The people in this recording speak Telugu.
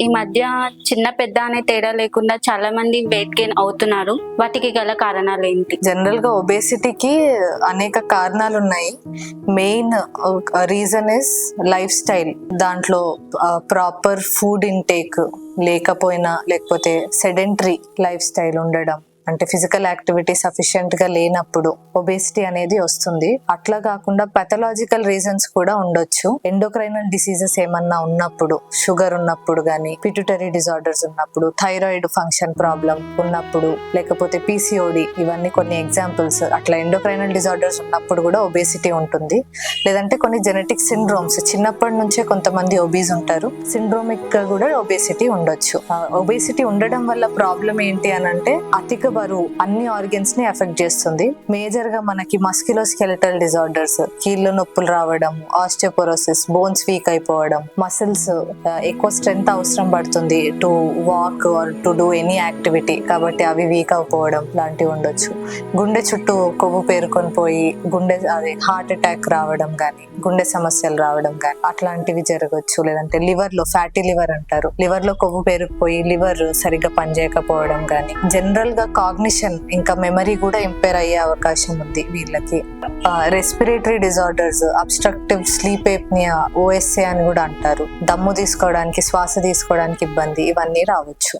ఈ మధ్య చిన్న పెద్ద అనే తేడా లేకుండా చాలా మంది వెయిట్ గెయిన్ అవుతున్నారు. వాటికి గల కారణాలు ఏంటి? జనరల్గా ఒబేసిటీకి అనేక కారణాలు ఉన్నాయి main reason is life style దాంట్లో ప్రాపర్ ఫుడ్ ఇంటేక్ లేకపోయినా లేకపోతే సెడెంటరీ లైఫ్ స్టైల్ ఉండడం. అంటే ఫిజికల్ యాక్టివిటీ సఫిషియెంట్గా లేనప్పుడు ఒబేసిటీ అనేది వస్తుంది. అట్లా కాకుండా పెథలాజికల్ రీజన్స్ కూడా ఉండొచ్చు. ఎండోక్రైనల్ డిసీజెస్ ఏమన్నా ఉన్నప్పుడు షుగర్ ఉన్నప్పుడు గానీ పిట్యూటరీ డిజార్డర్స్ ఉన్నప్పుడు థైరాయిడ్ ఫంక్షన్ ప్రాబ్లం ఉన్నప్పుడు లేకపోతే పీసీఓడి ఇవన్నీ కొన్ని ఎగ్జాంపుల్స్. అట్లా ఎండోక్రైనల్ డిజార్డర్స్ ఉన్నప్పుడు కూడా ఒబేసిటీ ఉంటుంది. లేదంటే కొన్ని జెనెటిక్ సిండ్రోమ్స్. చిన్నప్పటి నుంచే కొంతమంది ఒబీస్ ఉంటారు. సిండ్రోమిక్గా కూడా ఒబేసిటీ ఉండొచ్చు. ఒబేసిటీ ఉండడం వల్ల ప్రాబ్లం ఏంటి అని అంటే అధిక బరువు అన్ని ఆర్గన్స్ని ఎఫెక్ట్ చేస్తుంది. మేజర్గా మనకి మస్కిలో స్కెలిటల్ డిజార్డర్స్ కీళ్ళ నొప్పులు రావడం ఆస్టియోపోరోసిస్ బోన్స్ వీక్ అయిపోవడం మసిల్స్ ఎక్కువ స్ట్రెంత్ అవసరం పడుతుంది to walk or to do any activity కాబట్టి అవి వీక్ అయిపోవడం లాంటివి ఉండొచ్చు. గుండె చుట్టూ కొవ్వు పేరుకొని పోయి గుండె అదే హార్ట్ అటాక్ రావడం కానీ గుండె సమస్యలు రావడం కానీ అట్లాంటివి జరగచ్చు. లేదంటే లివర్లో ఫ్యాటీ లివర్ అంటారు. లివర్లో కొవ్వు పేరుకుపోయి లివర్ సరిగ్గా పనిచేయకపోవడం కానీ జనరల్గా కాగ్నిషన్ ఇంకా మెమరీ కూడా ఇంపేర్ అయ్యే అవకాశం ఉంది వీళ్ళకి. Respiratory disorders obstructive sleep apnoea OSA అని కూడా అంటారు. దమ్ము తీసుకోవడానికి శ్వాస తీసుకోవడానికి ఇబ్బంది ఇవన్నీ రావచ్చు.